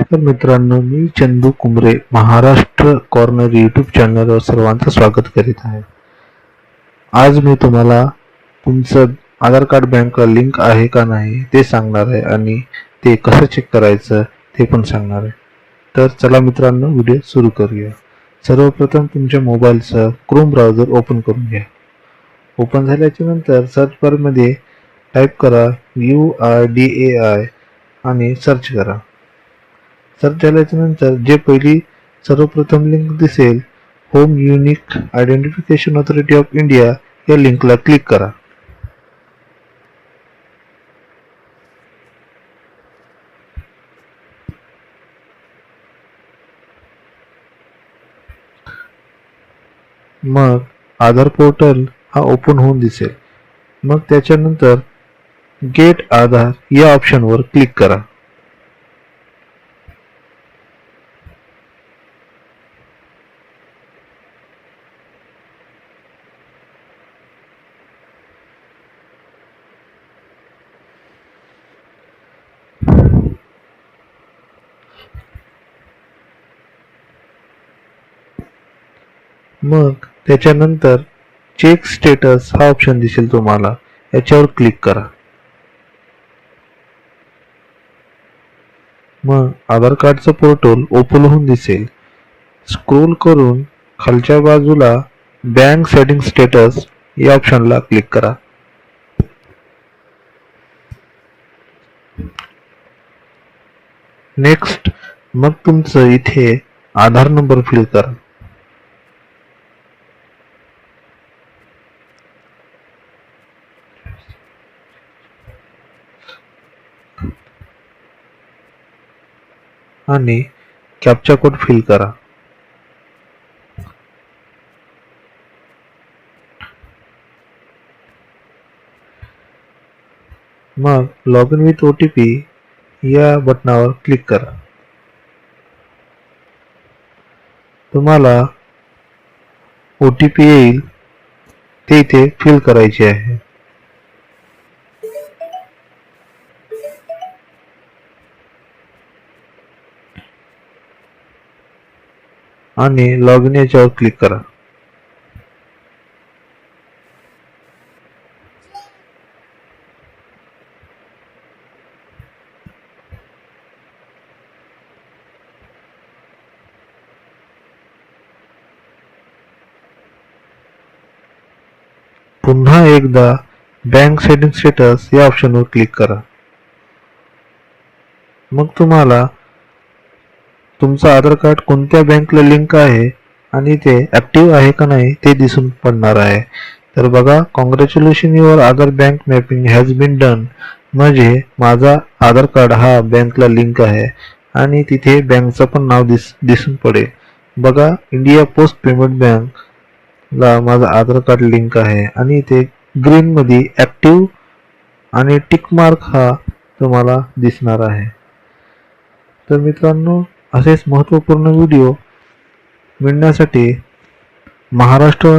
तर मित्रांनो मी चंदू कुमरे महाराष्ट्र कॉर्नर यूट्यूब चॅनलवर सर्वांचं स्वागत करीत आहे. आज मी तुम्हाला तुमचं आधार कार्ड बँक लिंक आहे का नाही ते सांगणार आहे आणि ते कसं चेक करायचं ते पण सांगणार आहे. तर चला मित्रांनो व्हिडिओ सुरू करूया. सर्वप्रथम तुमच्या मोबाईलचं क्रोम ब्राउझर ओपन करून घ्या. ओपन झाल्याच्यानंतर सर्च बारमध्ये टाईप करा U I D A I आणि सर्च करा. सर्च झाल्याच्यानंतर जे पहिली सर्वप्रथम लिंक दिसेल home unique identification authority of India या लिंकला क्लिक करा. मग आधार पोर्टल हा ओपन होऊन दिसेल. मग त्याच्यानंतर गेट आधार या ऑप्शनवर क्लिक करा. मग त्याच्यानंतर चेक स्टेटस हा ऑप्शन दिसेल तुम्हाला. याच्यावर क्लिक करा. मग आधार कार्डचं पोर्टल ओपन होऊन दिसेल. स्क्रोल करून खालच्या बाजूला बँक सेटिंग स्टेटस या ऑप्शनला क्लिक करा. नेक्स्ट मग तुमचं इथे आधार नंबर फिल करा. आणि कॅप्चा कोड फिल करा. मग log in with O T P या बटनावर क्लिक करा. तुम्हाला ओ टी पी येईल ते इथे फिल करायचे आहे. आणि लॉग इन याच्यावर क्लिक करा. पुन्हा एकदा बँक सेटिंग स्टेटस या ऑप्शनवर क्लिक करा. मग तुम्हाला तुमचं आधार कार्ड कोणत्या बँकला लिंक आहे आणि ते ॲक्टिव्ह आहे का नाही ते दिसून पडणार आहे. तर बघा congratulation your Aadhaar bank mapping has been done म्हणजे माझा आधार कार्ड हा बँकला लिंक आहे आणि तिथे बँकचं पण नाव दिस दिसून पडेल. बघा इंडिया पोस्ट पेमेंट बँकला माझा आधार कार्ड लिंक आहे आणि ते ग्रीनमध्ये ॲक्टिव्ह आणि टिक मार्क हा तुम्हाला दिसणार आहे. तर मित्रांनो असेच महत्त्वपूर्ण व्हिडिओ मिळण्यासाठी महाराष्ट्र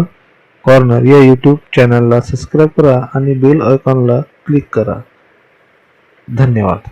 कॉर्नर या यूट्यूब चॅनलला सबस्क्राईब करा आणि बेल आयकॉनला क्लिक करा. धन्यवाद.